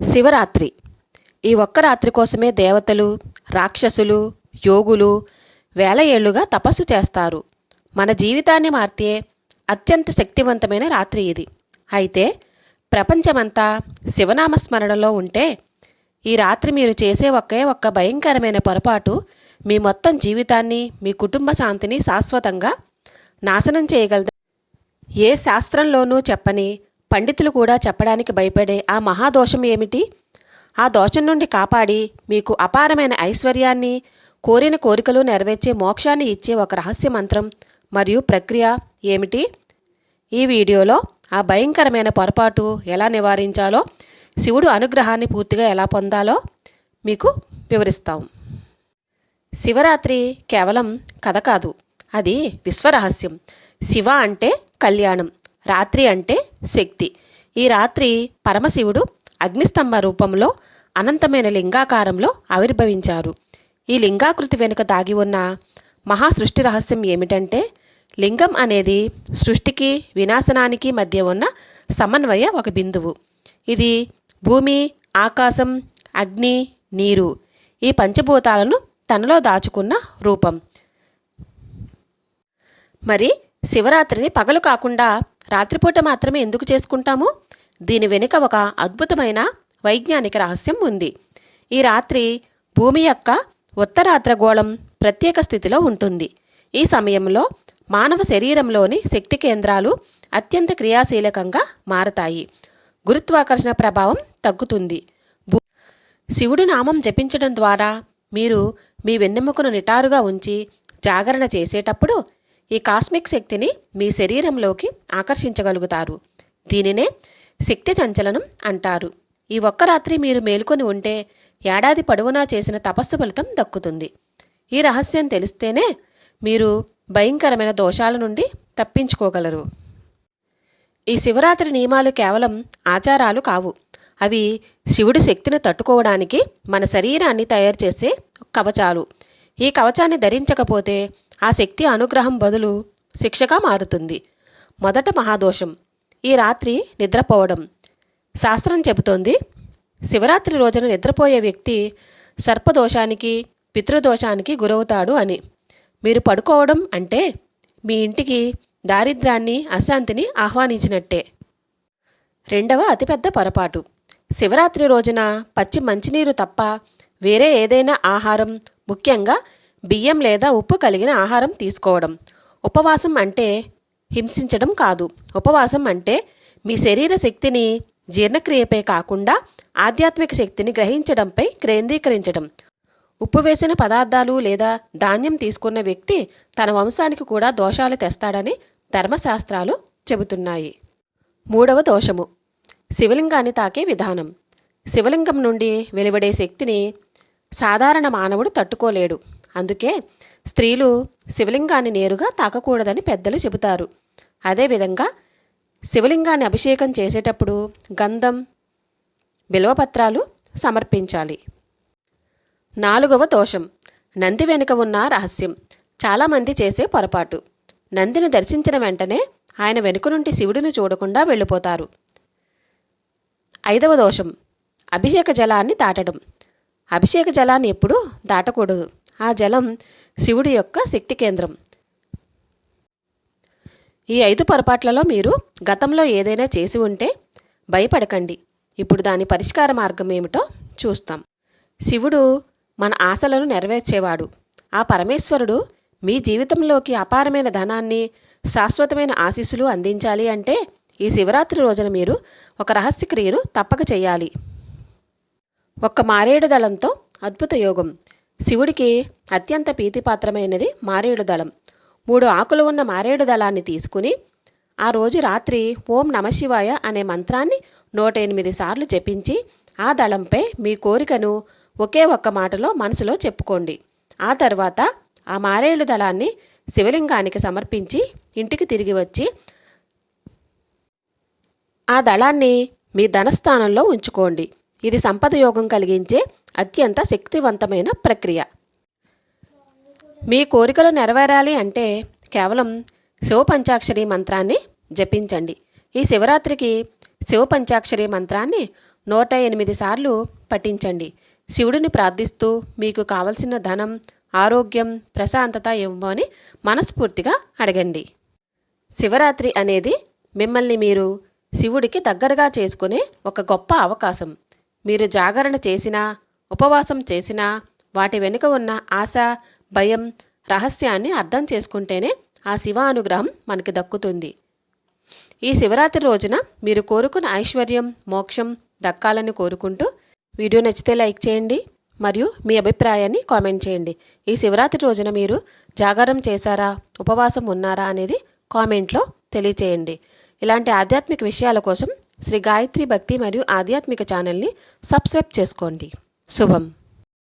శివరాత్రి. ఈ ఒక్క రాత్రి కోసమే దేవతలు రాక్షసులు యోగులు వేల ఏళ్ళుగా తపస్సు చేస్తారు. మన జీవితాన్ని మార్తే అత్యంత శక్తివంతమైన రాత్రి ఇది. అయితే ప్రపంచమంతా శివనామస్మరణలో ఉంటే ఈ రాత్రి మీరు చేసే ఒకే ఒక్క భయంకరమైన పొరపాటు మీ మొత్తం జీవితాన్ని మీ కుటుంబ శాంతిని శాశ్వతంగా నాశనం చేయగలదు ఏ శాస్త్రంలోనూ చెప్పని పండితులు కూడా చెప్పడానికి భయపడే ఆ మహాదోషం ఏమిటి? ఆ దోషం నుండి కాపాడి మీకు అపారమైన ఐశ్వర్యాన్ని కోరిన కోరికలు నెరవేర్చే మోక్షాన్ని ఇచ్చే ఒక రహస్య మంత్రం మరియు ప్రక్రియ ఏమిటి? ఈ వీడియోలో ఆ భయంకరమైన పొరపాటు ఎలా నివారించాలో శివుడు అనుగ్రహాన్ని పూర్తిగా ఎలా పొందాలో మీకు వివరిస్తాం. శివరాత్రి కేవలం కథ కాదు అది విశ్వరహస్యం. శివ అంటే కళ్యాణం. రాత్రి అంటే శక్తి. ఈ రాత్రి పరమశివుడు అగ్నిస్తంభ రూపంలో అనంతమైన లింగాకారంలో ఆవిర్భవించారు. ఈ లింగాకృతి వెనుక దాగి ఉన్న మహా సృష్టి రహస్యం ఏమిటంటే లింగం అనేది సృష్టికి వినాశనానికి మధ్య ఉన్న సమన్వయ ఒక బిందువు. ఇది భూమి ఆకాశం అగ్ని నీరు ఈ పంచభూతాలను తనలో దాచుకున్న రూపం. మరి శివరాత్రిని పగలు కాకుండా రాత్రిపూట మాత్రమే ఎందుకు చేసుకుంటాము? దీని వెనుక ఒక అద్భుతమైన వైజ్ఞానిక రహస్యం ఉంది. ఈ రాత్రి భూమి యొక్క ఉత్తరాద్రగోళం ప్రత్యేక స్థితిలో ఉంటుంది. ఈ సమయంలో మానవ శరీరంలోని శక్తి కేంద్రాలు అత్యంత క్రియాశీలకంగా మారతాయి. గురుత్వాకర్షణ ప్రభావం తగ్గుతుంది. భూ- శివుడి నామం జపించడం ద్వారా మీరు మీ వెన్నెముకను నిటారుగా ఉంచి జాగరణ చేసేటప్పుడు ఈ కాస్మిక్ శక్తిని మీ శరీరంలోకి ఆకర్షించగలుగుతారు. దీనినే శక్తి సంచలనం అంటారు. ఈ ఒక్క రాత్రి మీరు మేల్కొని ఉంటే ఏడాది పొడవునా చేసిన తపస్సు ఫలితం దక్కుతుంది. ఈ రహస్యం తెలిస్తేనే మీరు భయంకరమైన దోషాల నుండి తప్పించుకోగలరు. ఈ శివరాత్రి నియమాలు కేవలం ఆచారాలు కావు. అవి శివుడి శక్తిని తట్టుకోవడానికి మన శరీరాన్ని తయారు చేసే కవచాలు. ఈ కవచాన్ని ధరించకపోతే ఆ శక్తి అనుగ్రహం బదులు శిక్షగా మారుతుంది. మొదట మహాదోషం. ఈ రాత్రి నిద్రపోవడం. శాస్త్రం చెబుతోంది శివరాత్రి రోజున నిద్రపోయే వ్యక్తి సర్పదోషానికి పితృదోషానికి గురవుతాడు అని. మీరు పడుకోవడం అంటే మీ ఇంటికి దారిద్ర్యాన్ని అశాంతిని ఆహ్వానించినట్టే. రెండవ అతిపెద్ద పొరపాటు. శివరాత్రి రోజున పచ్చి మంచినీరు తప్ప వేరే ఏదైనా ఆహారం ముఖ్యంగా బియ్యం లేదా ఉప్పు కలిగిన ఆహారం తీసుకోవడం. ఉపవాసం అంటే హింసించడం కాదు. ఉపవాసం అంటే మీ శరీర శక్తిని జీర్ణక్రియపై కాకుండా ఆధ్యాత్మిక శక్తిని గ్రహించడంపై కేంద్రీకరించడం. ఉప్పు వేసిన పదార్థాలు లేదా ధాన్యం తీసుకున్న వ్యక్తి తన వంశానికి కూడా దోషాలు తెస్తాడని ధర్మశాస్త్రాలు చెబుతున్నాయి. మూడవ దోషము శివలింగాన్ని తాకే విధానం. శివలింగం నుండి వెలువడే శక్తిని సాధారణ మానవుడు తట్టుకోలేడు. అందుకే స్త్రీలు శివలింగాన్ని నేరుగా తాకకూడదని పెద్దలు చెబుతారు. అదేవిధంగా శివలింగాన్ని అభిషేకం చేసేటప్పుడు గంధం బిల్వపత్రాలు సమర్పించాలి. నాలుగవ దోషం నంది వెనుక ఉన్న రహస్యం. చాలామంది చేసే పొరపాటు. నందిని దర్శించిన వెంటనే ఆయన వెనుక నుండి శివుడిని చూడకుండా వెళ్ళిపోతారు. ఐదవ దోషం అభిషేక జలాన్ని దాటడం. అభిషేక జలాన్ని ఎప్పుడూ దాటకూడదు. ఆ జలం శివుడి యొక్క శక్తి కేంద్రం. ఈ ఐదు పొరపాట్లలో మీరు గతంలో ఏదైనా చేసి ఉంటే భయపడకండి. ఇప్పుడు దాని పరిష్కార మార్గం ఏమిటో చూస్తాం. శివుడు మన ఆశలను నెరవేర్చేవాడు. ఆ పరమేశ్వరుడు మీ జీవితంలోకి అపారమైన ధనాన్ని శాశ్వతమైన ఆశీస్సులు అందించాలి అంటే ఈ శివరాత్రి రోజున మీరు ఒక రహస్య క్రియను తప్పక చేయాలి. ఒక్క మారేడు దళంతో అద్భుత యోగం. శివుడికి అత్యంత ప్రీతిపాత్రమైనది మారేడు దళం. మూడు ఆకులు ఉన్న మారేడు దళాన్ని తీసుకుని ఆ రోజు రాత్రి ఓం నమశివాయ అనే మంత్రాన్ని నూట ఎనిమిది సార్లు జపించి ఆ దళంపై మీ కోరికను ఒకే ఒక్క మాటలో మనసులో చెప్పుకోండి. ఆ తర్వాత ఆ మారేడు దళాన్ని శివలింగానికి సమర్పించి ఇంటికి తిరిగి వచ్చి ఆ దళాన్ని మీ ధనస్థానంలో ఉంచుకోండి. ఇది సంపద యోగం కలిగించే అత్యంత శక్తివంతమైన ప్రక్రియ. మీ కోరికలు నెరవేరాలి అంటే కేవలం శివ పంచాక్షరి మంత్రాన్ని జపించండి. ఈ శివరాత్రికి శివ పంచాక్షరి మంత్రాన్ని నూట ఎనిమిది సార్లు పఠించండి. శివుడిని ప్రార్థిస్తూ మీకు కావలసిన ధనం ఆరోగ్యం ప్రశాంతత ఇవ్వమని మనస్ఫూర్తిగా అడగండి. శివరాత్రి అనేది మిమ్మల్ని మీరు శివుడికి దగ్గరగా చేసుకునే ఒక గొప్ప అవకాశం. మీరు జాగరణ చేసినా ఉపవాసం చేసినా వాటి వెనుక ఉన్న ఆశ భయం రహస్యాన్ని అర్థం చేసుకుంటేనే ఆ శివ అనుగ్రహం మనకి దక్కుతుంది. ఈ శివరాత్రి రోజున మీరు కోరుకున్న ఐశ్వర్యం మోక్షం దక్కాలని కోరుకుంటూ వీడియో నచ్చితే లైక్ చేయండి మరియు మీ అభిప్రాయాన్ని కామెంట్ చేయండి. ఈ శివరాత్రి రోజున మీరు జాగారం చేశారా ఉపవాసం ఉన్నారా అనేది కామెంట్లో తెలియచేయండి. ఇలాంటి ఆధ్యాత్మిక విషయాల కోసం శ్రీ గాయత్రి భక్తి మరియు ఆధ్యాత్మిక ఛానల్ని సబ్స్క్రైబ్ చేసుకోండి. శుభం.